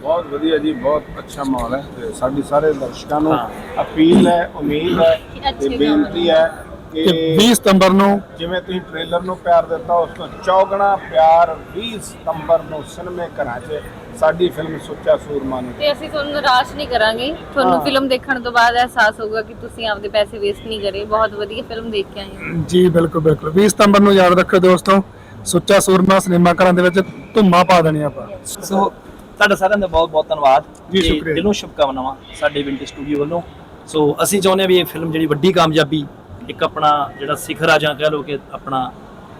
D: ਬਹੁਤ ਵਧੀਆ ਜੀ ਬਹੁਤ ਅੱਛਾ ਮਾਹੌਲ ਹੈ ਤੇ ਸਾਡੀ ਸਾਰੇ ਦਰਸ਼ਕਾਂ ਨੂੰ। ਅਪੀਲ ਹੈ ਉਮੀਦ ਹੈ ਤੇ ਬੇਨਤੀ ਹੈ
B: ਕਿ
D: ਕਿ
B: 20 ਸਤੰਬਰ ਨੂੰ
D: ਜਿਵੇਂ ਤੁਸੀਂ ਟ੍ਰੇਲਰ ਨੂੰ ਪਿਆਰ ਦਿੱਤਾ ਉਸ ਤੋਂ ਚੌਗਣਾ ਪਿਆਰ 20 ਸਤੰਬਰ ਨੂੰ ਸਿਨੇਮੇ ਘਰਾਂ 'ਚ ਸਾਡੀ ਫਿਲਮ ਸੁੱਚਾ ਸੂਰਮਾ ਨੂੰ
C: ਤੇ ਅਸੀਂ ਤੁਹਾਨੂੰ ਨਿਰਾਸ਼ ਨਹੀਂ ਕਰਾਂਗੇ। ਤੁਹਾਨੂੰ ਫਿਲਮ ਦੇਖਣ ਤੋਂ ਬਾਅਦ ਅਹਿਸਾਸ ਹੋਊਗਾ ਕਿ ਤੁਸੀਂ ਆਪਦੇ ਪੈਸੇ ਵੇਸਟ ਨਹੀਂ ਕਰੇ। ਬਹੁਤ ਵਧੀਆ ਫਿਲਮ ਦੇਖ ਕੇ ਆਏ ਹੋ।
B: ਜੀ ਬਿਲਕੁਲ ਬਿਲਕੁਲ। 20 ਸਤੰਬਰ ਨੂੰ ਯਾਦ ਰੱਖਿਓ ਦੋਸਤੋ ਸੁੱਚਾ ਸੂਰਮਾ ਸਿਨੇਮਾ ਘਰਾਂ ਦੇ ਵਿੱਚ ਧੁੰਮਾ ਪਾ ਦੇਣੀ ਆਪਾਂ।
A: ਸੋ ਤੁਹਾਡਾ ਸਾਰਿਆਂ ਦਾ ਬਹੁਤ ਬਹੁਤ ਧੰਨਵਾਦ।
B: ਜੀ,
A: ਤੇ
B: ਸ਼ੁਕਰੀਆ।
A: ਦਿਲੋਂ ਸ਼ੁਭਕਾਮਨਾਵਾਂ ਸਾਡੇ ਵਿੰਟਰ ਸਟੂਡੀਓ ਵੱਲੋਂ। ਸੋ ਅਸੀਂ ਚਾਹੁੰਦੇ ਹਾਂ ਵੀ ਇਹ ਫਿਲਮ ਜਿਹੜੀ ਵੱਡੀ ਕਾਮਯਾਬੀ ਇੱਕ ਆਪਣਾ ਜਿਹੜਾ ਸਿਖਰ ਆ ਜਾਂ ਕਹਿ ਲਓ ਕਿ ਆਪਣਾ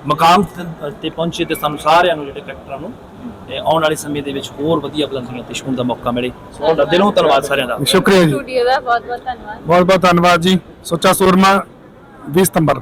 A: ਮਕਾਮ ਤੇ- ਤੇ ਪਹੁੰਚੇ ਤੇ ਸਾਨੂੰ ਸਾਰਿਆਂ ਨੂੰ ਜਿਹੜੇ ਕੈਰੈਕਟਰਾਂ ਨੂੰ ਤੇ ਆਉਣ ਵਾਲੇ ਸਮੇਂ ਦੇ ਵਿੱਚ ਹੋਰ ਵਧੀਆ ਬੁਲੰਦੀਆਂ ਤੇ ਛੂਹਣ ਦਾ ਮੌਕਾ ਮਿਲੇ। ਸੋ ਤੁਹਾਡਾ ਦਿਲੋਂ ਧੰਨਵਾਦ ਸਾਰਿਆਂ ਦਾ।
B: ਸ਼ੁਕਰੀਆ ਜੀ।
C: ਸਟੂਡੀਓ ਦਾ ਬਹੁਤ ਬਹੁਤ ਧੰਨਵਾਦ।
B: ਬਹੁਤ ਬਹੁਤ ਧੰਨਵਾਦ ਜੀ। ਸੁੱਚਾ ਸੂਰਮਾ 20 ਸਤੰਬਰ।